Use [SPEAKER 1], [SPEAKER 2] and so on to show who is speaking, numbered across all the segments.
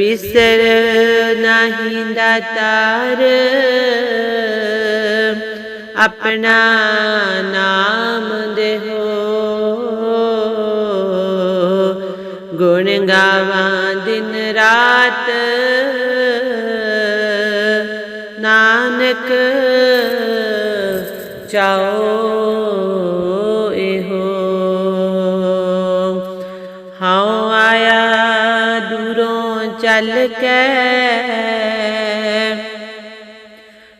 [SPEAKER 1] ਬਿਸਰ ਨਹੀਂ ਦਾਤਾਰ ਆਪਣਾ ਨਾਮ ਦੇਹੋ ਗੁਣ ਗਾਵਾਂ ਦਿਨ ਰਾਤ ਨਾਨਕ ਚਾਓ ਚੱਲ ਕੇ।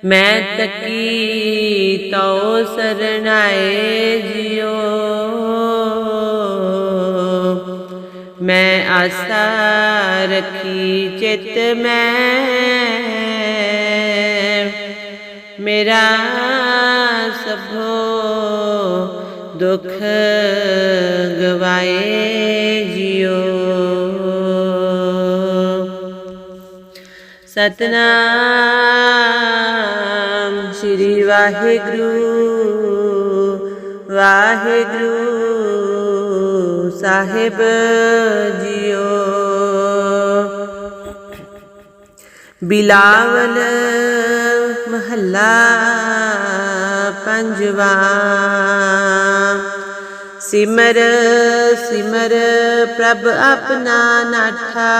[SPEAKER 1] ਮੈਂ ਤਕੀ ਤਉ ਸਰਣਾਏ ਜਿਉ। ਮੈਂ ਆਸਾ ਰਖੀ ਚਿਤ ਮੈਂ। ਮੇਰਾ ਸਭੋ ਦੁਖ ਗਵਾਏ। ਸਤਨਾਮ ਸ਼੍ਰੀ ਵਾਹਿਗੁਰੂ ਵਾਹਿਗੁਰੂ ਸਾਹਿਬ ਜੀਓ। ਬਿਲਾਵਲ ਮਹੱਲਾ ਪੰਜਵਾ ਸਿਮਰ ਸਿਮਰ ਪ੍ਰਭ ਆਪਣਾ ਨਾਠਾ।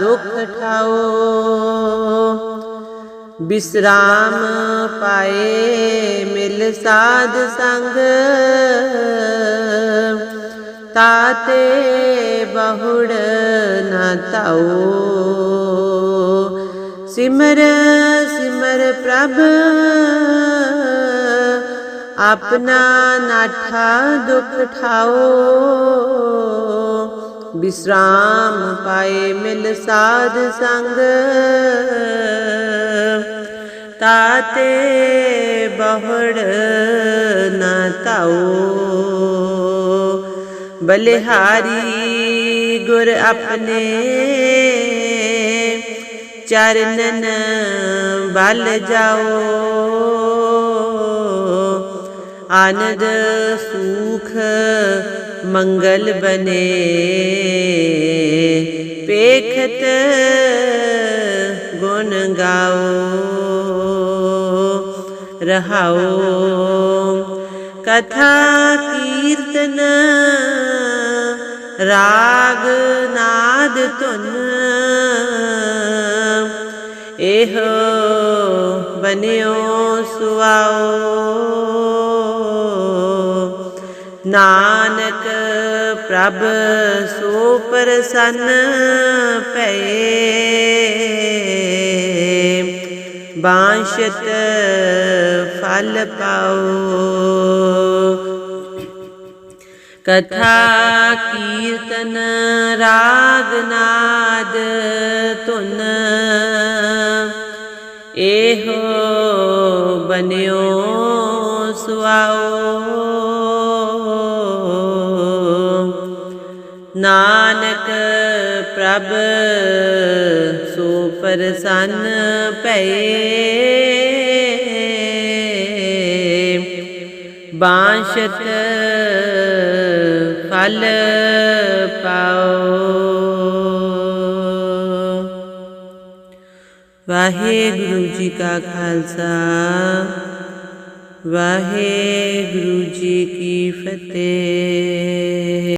[SPEAKER 1] ਦੁਖ ਠਾਓ। ਬਿਸਰਾਮ ਪਾਏ ਮਿਲ ਸਾਧ ਸੰਗ। ਤਾਤੇ ਬਹੁੜ ਨਾ ਤਾਓ ਸਿਮਰ ਸਿਮਰ ਪ੍ਰਭ, ਆਪਣਾ ਨਾਠਾ ਦੁਖ ਠਾਓ। ਵਿਸ਼ਰਾਮ ਪਾਏ ਮਿਲ ਸਾਧ ਸੰਗ। ਤਾਤੇ ਬਹੁੜ ਨਾ ਤਾਓ ਬਲਿਹਾਰੀ ਗੁਰ ਆਪਣੇ ਚਰਨਨ ਬਲ ਜਾਓ। ਆਨੰਦ ਸੁਖ ਮੰਗਲ ਬਨੇ। ਪੇਖਤ ਗੁਣ ਗਾਓ, ਰਹਾਓ। ਕਥਾ ਕੀਰਤਨ ਰਾਗ ਨਾਦ ਧੁਨ, ਇਹੋ ਬਨਿਓ ਸੁਆਓ। ਨਾਨਕ ਪ੍ਰਭ ਸੋ ਪ੍ਰਸੰਨ ਭਏ। ਬਾਂਸ਼ਤ ਫਲ ਪਾਓ। ਕਥਾ ਕੀਰਤਨ ਰਾਗ ਨਾਦ ਧੁਨ। ਇਹੋ ਬਨਿਓ ਸੁਆਓ। ਪ੍ਰਭ, ਸੋ ਪ੍ਰਸੰਨ ਭਏ। ਬਾਂਸ਼ਤ ਫਲ ਪਾਓ। ਵਾਹਿਗੁਰੂ ਜੀ ਕਾ ਖਾਲਸਾ, ਵਾਹਿਗੁਰੂ ਜੀ ਕੀ ਫਤਿਹ।